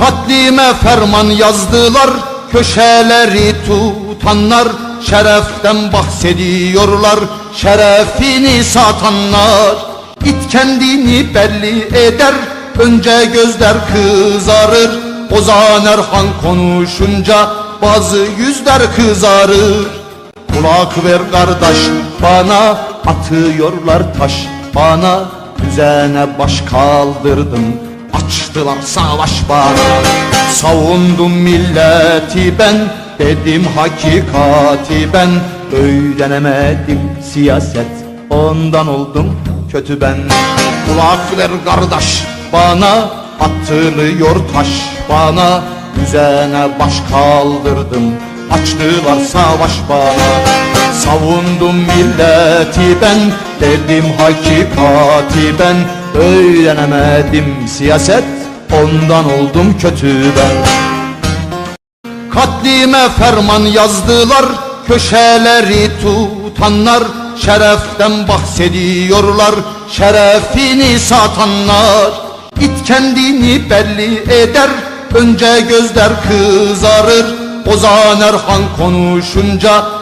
Katlime ferman yazdılar köşeleri tutanlar Şereften bahsediyorlar şerefini satanlar. İt kendini belli eder önce gözler kızarır. Ozan Erhan konuşunca bazı yüzler kızarır. Kulak ver kardeş bana atıyorlar taş. Bana Düzene baş kaldırdım açtılar savaş bana Savundum milleti ben. Dedim hakikati ben Öğrenemedim siyaset. Ondan oldum kötü ben. Kulak ver kardeş bana atılıyor taş. Bana Düzene baş kaldırdım. Açtılar savaş bana. Savundum milleti ben dedim hakikati ben Öğrenemedim siyaset ondan oldum kötü ben. Katlime ferman yazdılar köşeleri tutanlar Şereften bahsediyorlar şerefini satanlar. İt kendini belli eder önce gözler kızarır Ozan Erhan konuşunca